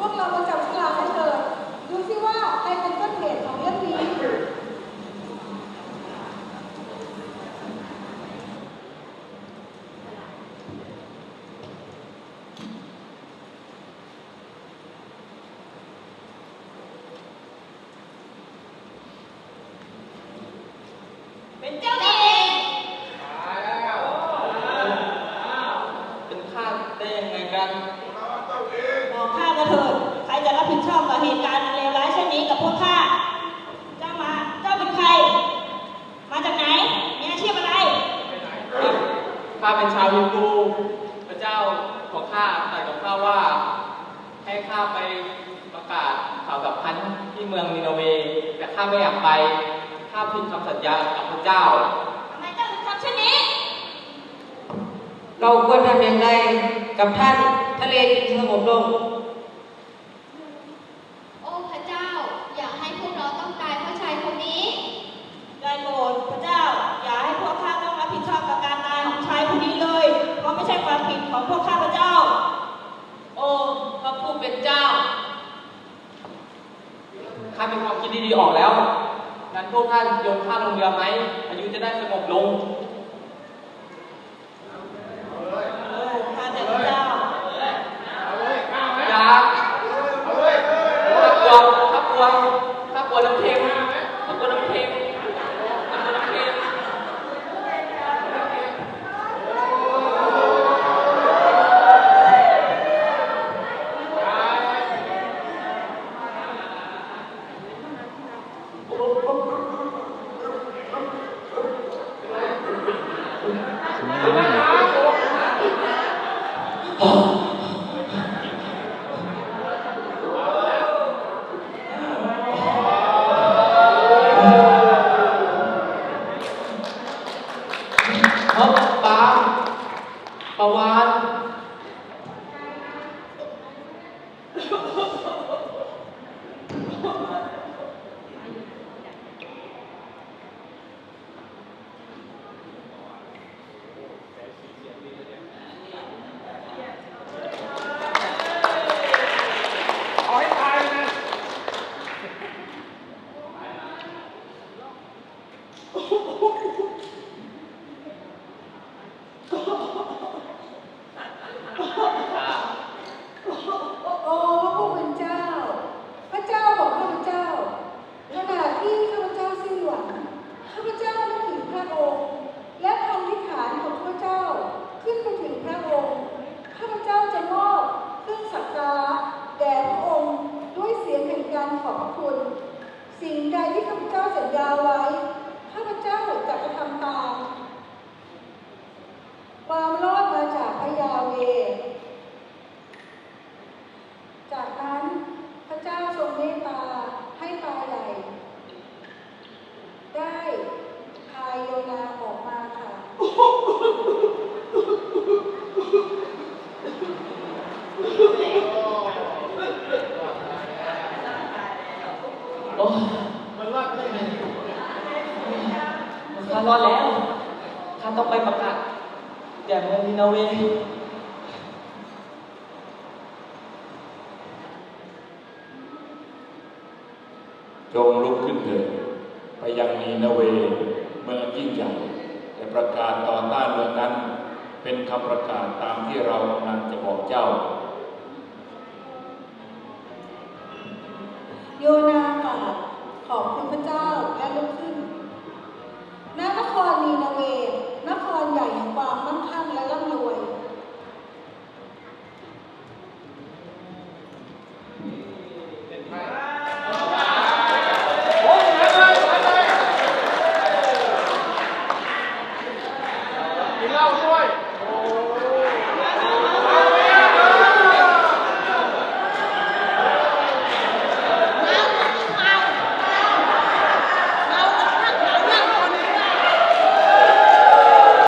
พวกเรามาจับฉลาให้เธอดูสิว่าใครเป็นต้นเหตุของเรื่องนี้ เป็นเจ้าเอง ตาแล้วเป็นพลาดได้ยังไงกัน บอกข้ามาเถิดใครจะรับผิดชอบกับเหตุการณ์อันเลวร้ายเช่นนี้กับพวกข้าเจ้ามาเจ้าเป็นใคร มาจากไหนมีอาชีพอะไรข้าเป็นชาวฮินดูพระเจ้าของข้าตรัสกับข้าว่า ให้ข้าไปประกาศข่าวสัมพันธ์ที่เมืองนินาเวย์แต่ข้าไม่อยากไปข้าผิดคำสัญญากับพระเจ้าทำไมเจ้าถึงทำเช่นนี้ เราควรทำอย่างไรกับท่านทะเลจึงสงบลง โอ้พระเจ้า อย่าให้พวกเราต้องตายเพราะชายคนนี้ ได้โปรดพระเจ้า อย่าให้พวกข้าต้องรับผิดชอบกับการตายของชายคนนี้เลย เพราะไม่ใช่ความผิดของพวกข้าพระเจ้า โอ้พระผู้เป็นเจ้า ข้ามีความคิดดีๆ ออกแล้ว งั้นพวกท่านโยนข้าลงเรือไหมอายุจะได้สงบลง Oh, คุณ สิ่งใดที่ข้าพเจ้าสัญญาไว้ข้าพเจ้าจะกระทำตามความรอดมาจากพระยาเว จากนั้นพระเจ้าทรงเมตตาให้ปลาใหญ่ ได้พายโยนาออกมาค่ะ โอ้ ข้ารอดแล้วข้าต้องไปประกาศแก่เมืองนินาเวย์จงลุกขึ้นเถิดไปยังนีนาเวย์เมืองยิ่งใหญ่และประกาศต่อต้านเมืองนั้น เป็นคำประกาศตามที่เรากำลังจะบอกเจ้า โยนากล่าวขอบคุณพระเจ้า Oh, boy.